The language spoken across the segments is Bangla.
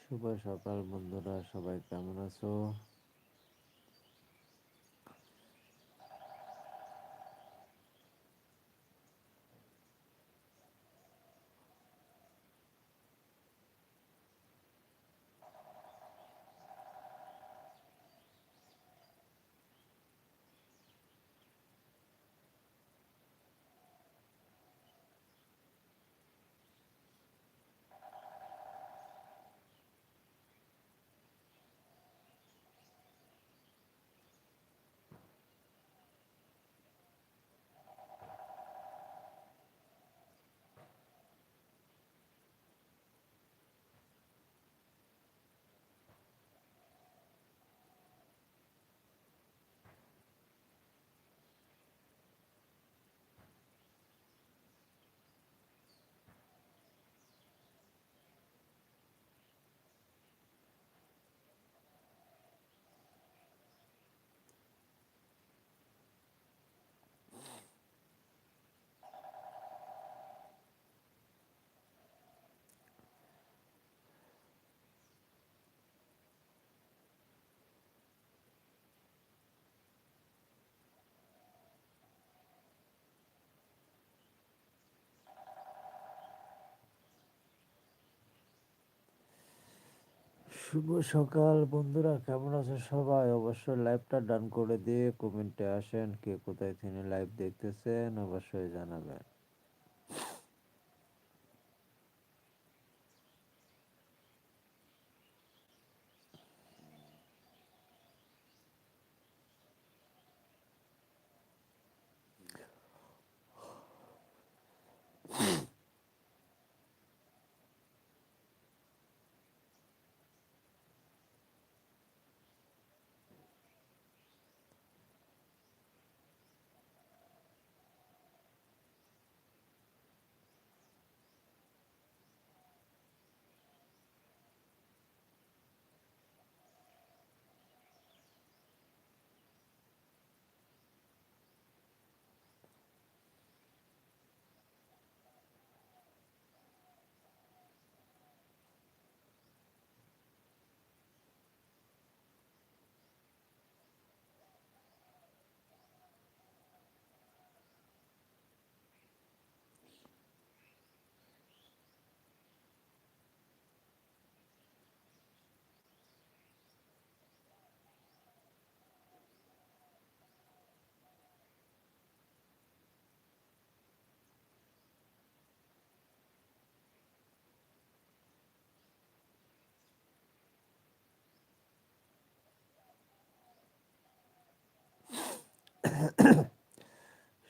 শুভ সকাল বন্ধুরা সবাই কেমন আছো? শুভ সকাল বন্ধুরা, কেমন আছেন সবাই? অবশ্যই লাইভটা ডান করে দিয়ে কমেন্টে আসেন, কে কোথায় তিনি লাইভ দেখতেছেন অবশ্যই জানাবেন।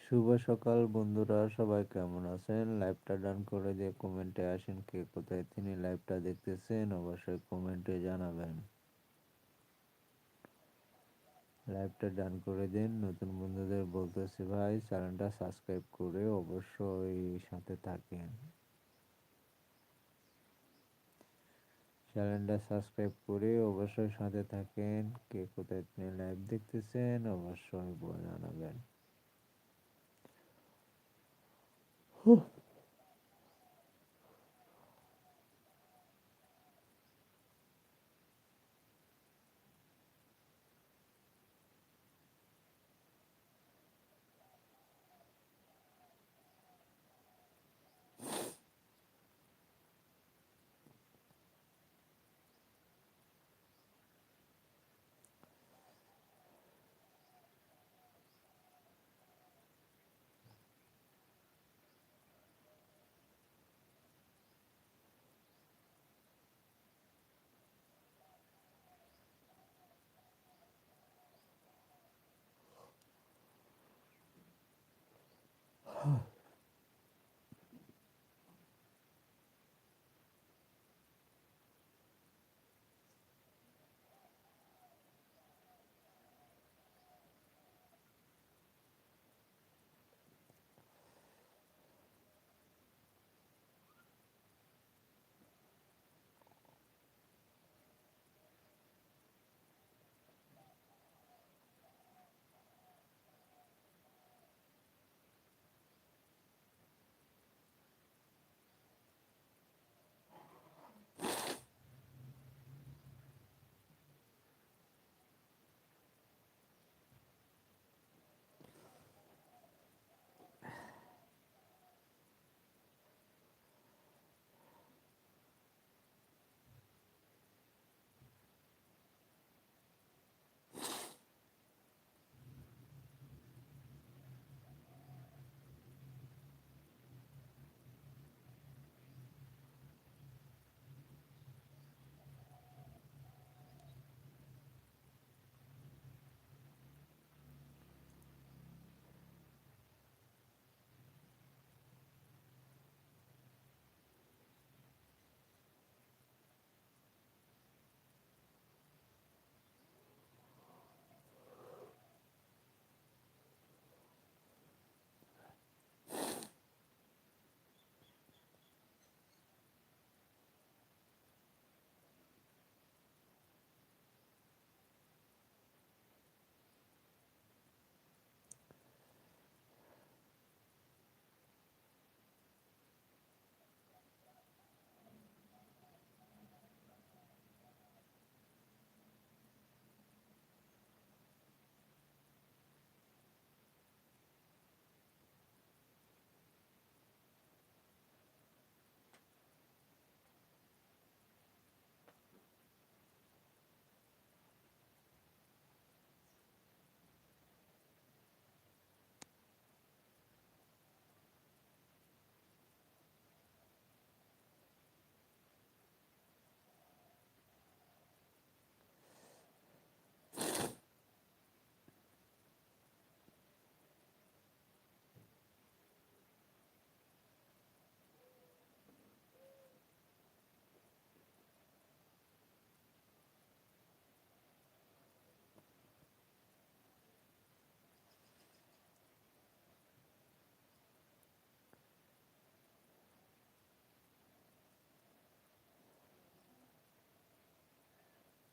শুভ সকাল বন্ধুরা, সবাই কেমন আছেন? লাইভটা ডান করে দিয়ে কমেন্টে আসেন কে কোথায় তিনি লাইভটা দেখতেছেন, অবশ্যই কমেন্টে জানাবেন। লাইভটা ডান করে দিন, নতুন বন্ধুদের বলতেছি ভাই চ্যানেলটা সাবস্ক্রাইব করে অবশ্যই সাথে থাকেন। চ্যানেলটা সাবস্ক্রাইব করে অবশ্যই সাথে থাকেন। কে কোথায় আপনি লাইভ দেখতেছেন অবশ্যই বলে জানাবেন।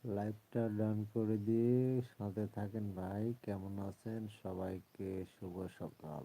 লাইভটা ডান করে দিয়ে সাথে থাকেন ভাই। কেমন আছেন? সবাইকে শুভ সকাল।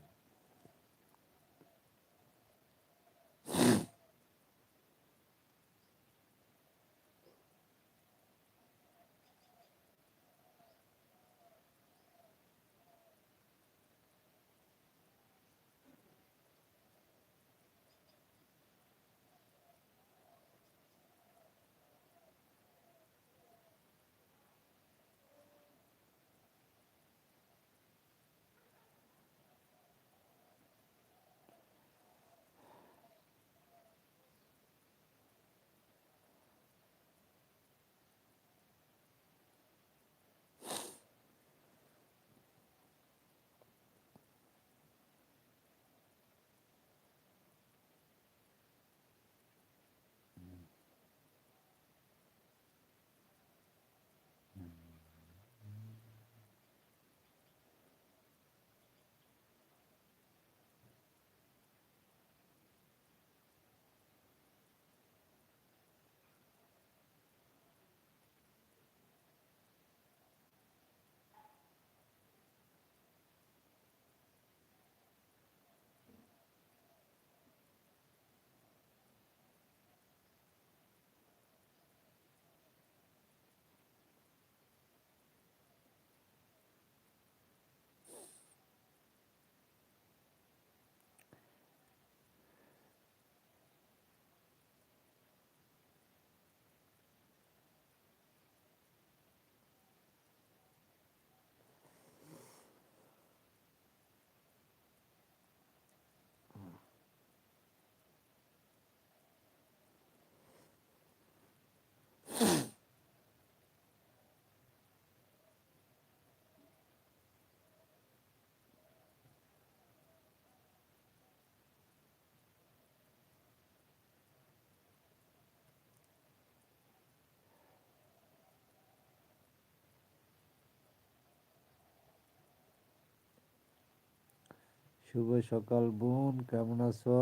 শুভ সকাল, বোন। কেমন আছো?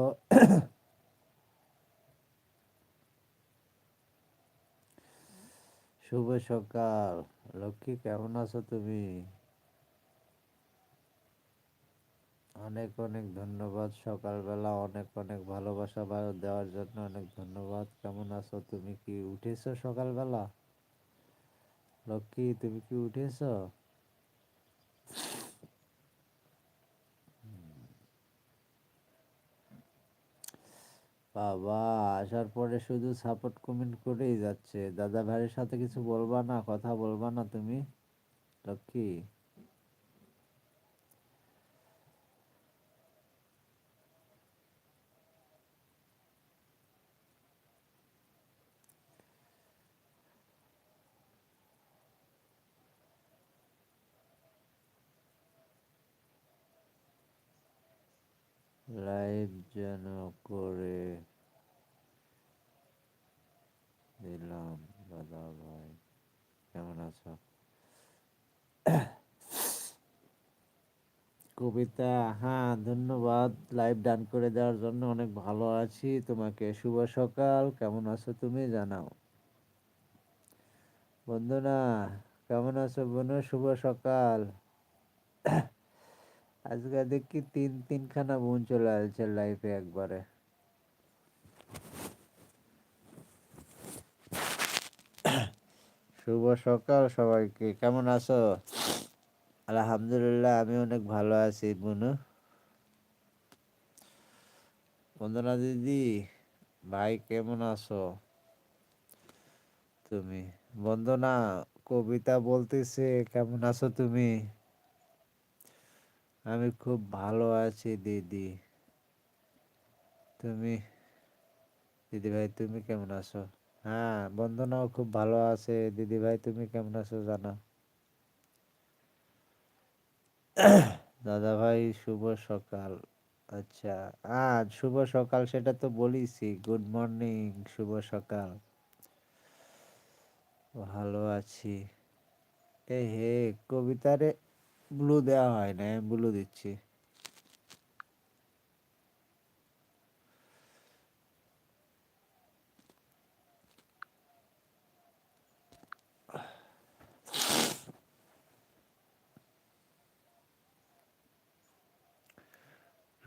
শুভ সকাল। লক্ষ্মী, কেমন আছো তুমি? অনেক অনেক ধন্যবাদ। সকালবেলা অনেক অনেক ভালোবাসা দেওয়ার জন্য অনেক ধন্যবাদ। কেমন আছো তুমি? কি উঠেছো সকালবেলা? লক্ষ্মী, তুমি কি উঠেছো? বাবা, আসার পরে শুধু সাপোর্ট কমেন্ট করেই যাচ্ছে। দাদা ভাইয়ের সাথে কিছু বলবা না, কথা বলবা না তুমি? লক্ষ্মী? লাইভ যেন করে দিলাম, দাদা ভাই। কেমন আছো? কবিতা হ্যাঁ ধন্যবাদ। লাইভ ডান করে দেওয়ার জন্য অনেক ভালো আছি। তোমাকে শুভ সকাল। কেমন আছো তুমি? জানাও। বন্ধুরা, কেমন আছো বোন শুভ সকাল। আজকে দেখি তিন, তিনখানা বোন চলে আসছে লাইফে একবারে। শুভ সকাল সবাইকে। কেমন আছো? আলহামদুলিল্লাহ, আমি অনেক ভালো আছি বুনু। বন্দনা দিদি, ভাই কেমন আছো? তুমি? বন্দনা কবিতা বলতেছে, কেমন আছো তুমি? আমি খুব ভালো আছি দিদি। তুমি? দিদি ভাই, তুমি কেমন আছো? হ্যাঁ বন্দনাও খুব ভালো আছে। দিদি ভাই তুমি কেমন আছো জানা? দাদা ভাই শুভ সকাল। আচ্ছা আজ শুভ সকাল সেটা তো বলিছি গুড মর্নিং, শুভ সকাল। ভালো আছি। এ হে, কবিতারে ব্লু দেওয়া হয় না ব্লু দিচ্ছি।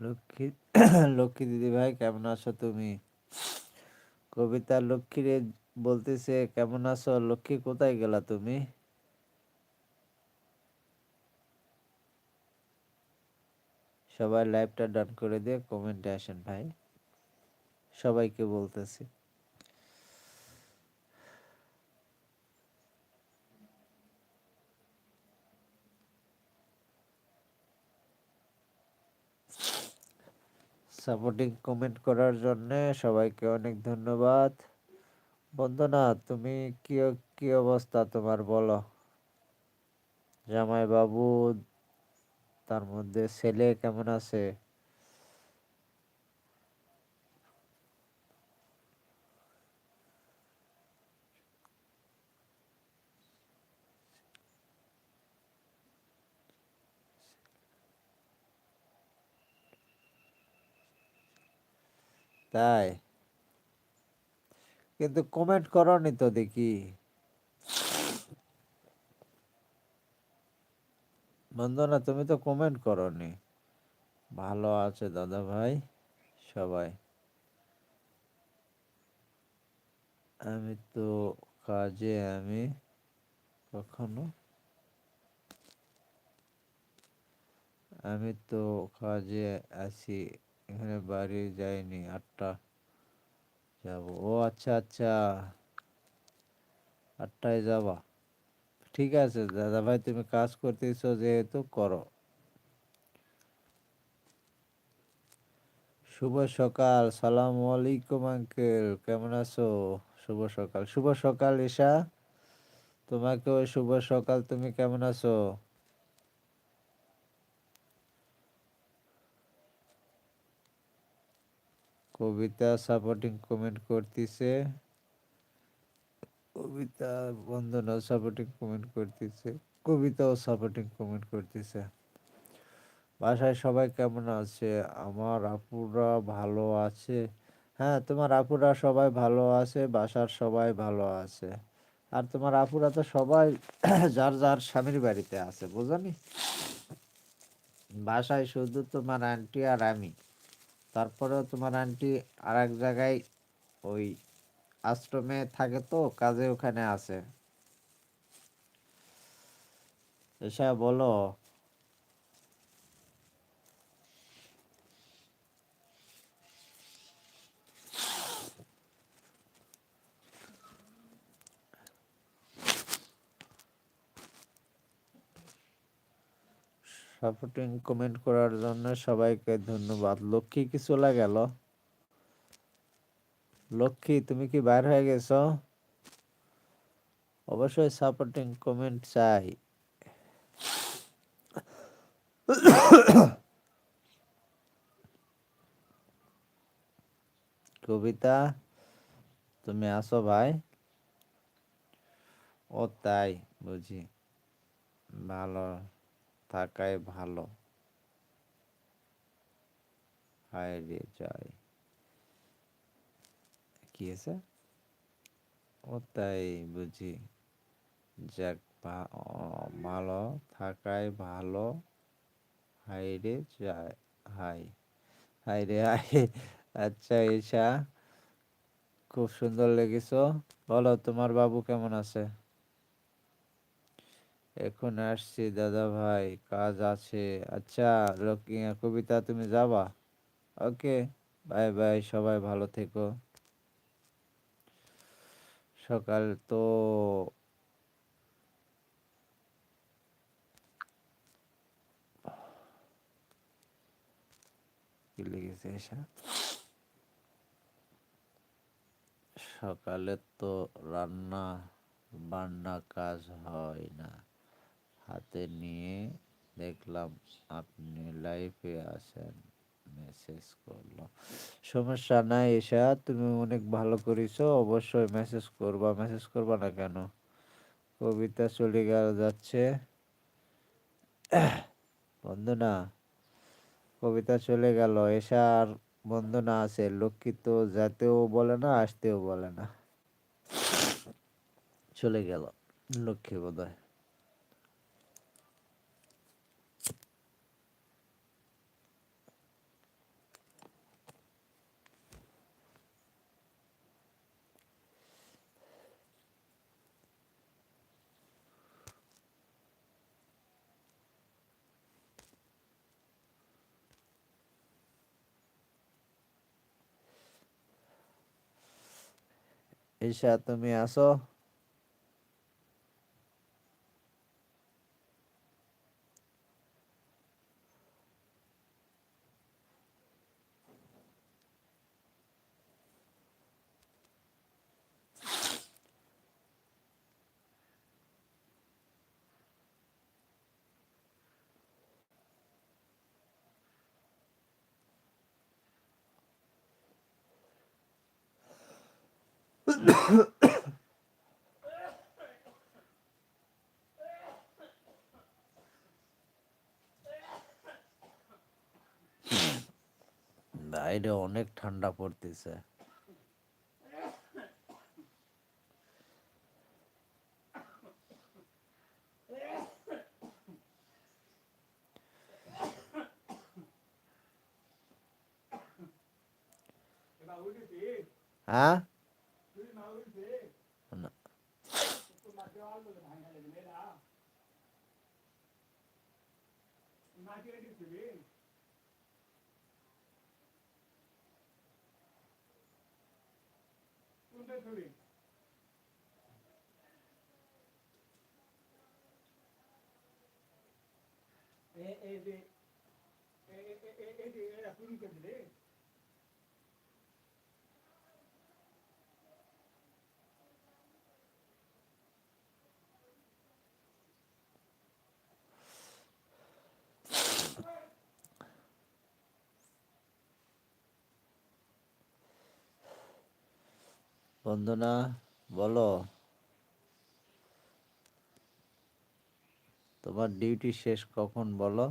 লক্ষ্মী লক্ষ্মী দিদি ভাই কেমন আছো তুমি? কবিতা লক্ষ্মীরে বলতেছে, কেমন আছো? লক্ষ্মী, কোথায় গেলা তুমি? সবাই লাইভটা ডান করে দিয়ে কমেন্টে আসেন ভাই। সবাইকে বলতেছি। সাপোর্টিং কমেন্ট করার জন্যে সবাইকে অনেক ধন্যবাদ। বন্দনা তুমি কি কি অবস্থা তোমার বলো? জামাই বাবু তার মধ্যে ছেলে কেমন আছে? তাই? কিন্তু কমেন্ট করনি তো দেখি। বন্দনা তুমি তো কমেন্ট করনি। ভালো আছে দাদা ভাই, সবাই? আমি তো কাজে, আমি কখনো? আমি তো কাজে আছি এখানে বাড়ি যাইনি, আটটা যাব। ও আচ্ছা আচ্ছা। আটটায় যাবা। ঠিক আছে দাদা ভাই তুমি কাজ করতেছো যেহেতু করো। শুভ সকাল। সালাম আলাইকুম, আঙ্কেল। কেমন আছো? শুভ সকাল। শুভ সকাল, ঈশা। তোমাকেও শুভ সকাল। তুমি কেমন আছো? কবিতা সাপোর্টিং কমেন্ট করতেছে। কবিতা বন্দনা সাপোর্টিং কমেন্ট করতেছে। কবিতাও সাপোর্টিং কমেন্ট করতেছে। বাসায় সবাই কেমন আছে? আমার আপুরা ভালো আছে। হ্যাঁ তোমার আপুরা সবাই ভালো আছে, বাসার সবাই ভালো আছে। আর তোমার আপুরা তো সবাই যার যার স্বামীর বাড়িতে আছে, বুঝনি? বাসায় শুধু তোমার আন্টি আর আমি। তারপরেও তোমার আন্টি আর এক জায়গায় ওই আশ্রমে থাকে তো, কাজে ওখানে আছে এসা বলো সাপোর্টিং কমেন্ট করার জন্য সবাইকে ধন্যবাদ। লক্ষ্মী কি চলে গেল লক্ষ্মী, তুমি কি বাইর হয়ে গেছো? অবশ্যই সাপোর্টিং কমেন্ট চাই। কবিতা, তুমি আসো ভাই? ও তাই, বুঝি। ভালো। থাকাই ভালো। হায় রে যাই। কি আছে ও তাই বুঝি। যাক ভালো থাকাই ভালো। হাই রে যায় হাই হাই রে হাই আচ্ছা ঈশা, খুব সুন্দর লেগেছ। বলো, তোমার বাবু কেমন আছে? এখন আসছি দাদা ভাই কাজ আছে। আচ্ছা লক্ষ্মী কবিতা, তুমি যাবা? ওকে, বাই বাই, সবাই ভালো থেকো। সকাল তো এসা? সকালে তো রান্না বান্না কাজ হয় না। হাতে নিয়ে দেখলাম আপনি লাইফে আছেন। মেসেজ করল, সমস্যা নাই এসা তুমি অনেক ভালো করেছ, অবশ্যই মেসেজ করবা। মেসেজ করবা না কেন? কবিতা চলে গেল, যাচ্ছে। বন্ধু না কবিতা চলে গেল। এসা আর বন্ধু না আছে, লক্ষ্মী তো যেতেও বলে না, আসতেও বলে না। চলে গেল, লক্ষ্মী বোধ হয় ঈশা তুমি আসো বাইরে অনেক ঠান্ডা পড়তেছে হ্যাঁ না। বন্দনা বলো। তোমার ডিউটি শেষ কখন বলো?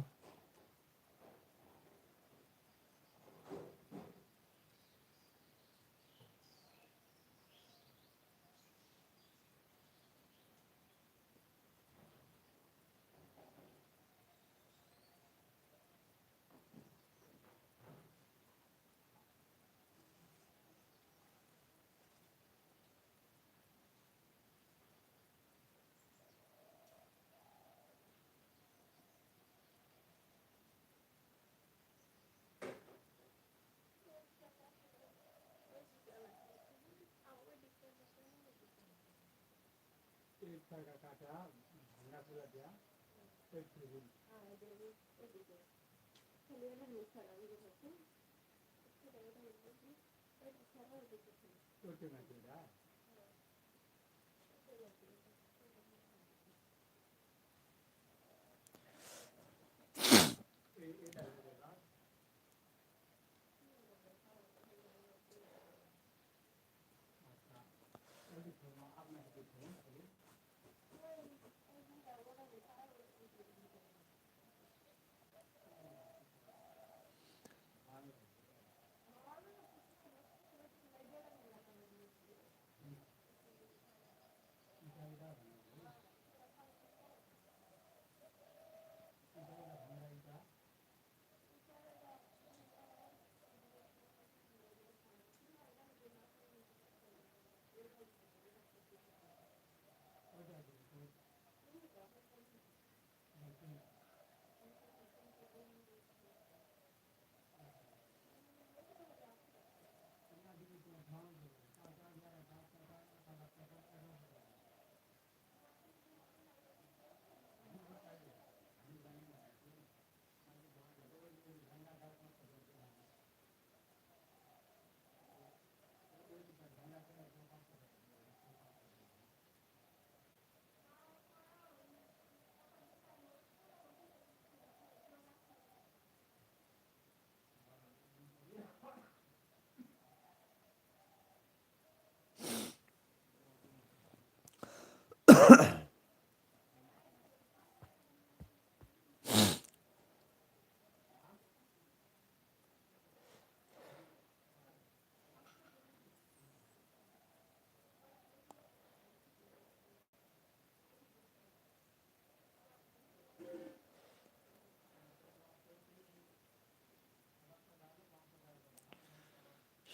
का काटा भांगा चूल्हा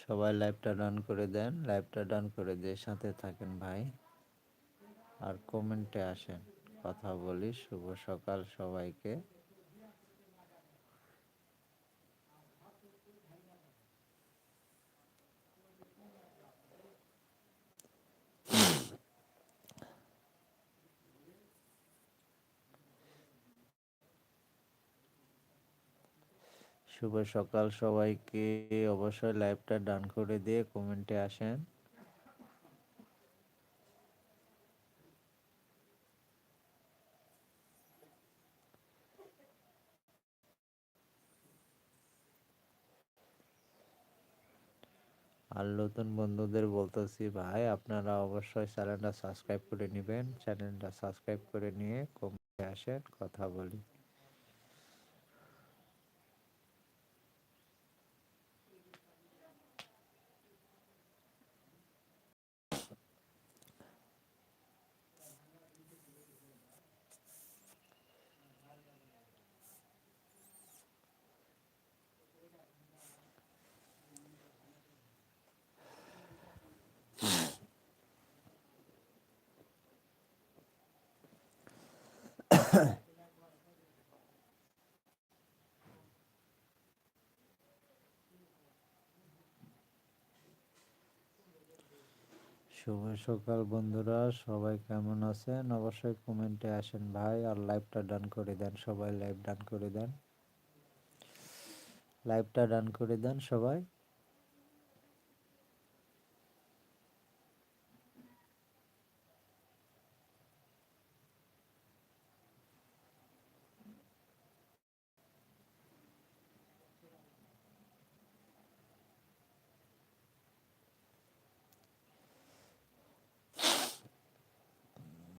সবাই লাইভটা ডান করে দেন, লাইভটা ডান করে দিয়ে সাথে থাকেন ভাই। আর কমেন্টে আসেন, কথা বলি, শুভ সকাল সবাইকে। শুভ সকাল সবাইকে। অবশ্যই লাইভটা ডান করে দিয়ে কমেন্টে আসেন। আর নতুন বন্ধুদের বলতেছি, ভাই, আপনারা অবশ্যই চ্যানেলটা সাবস্ক্রাইব করে নেবেন। চ্যানেলটা সাবস্ক্রাইব করে নিয়ে কমেন্টে আসেন, কথা বলি। শুভ সকাল বন্ধুরা, সবাই কেমন আছেন? অবশ্যই কমেন্টে আসেন ভাই আর লাইভটা ডান করে দেন, সবাই লাইভ ডান করে দেন। লাইভটা ডান করে দেন সবাই।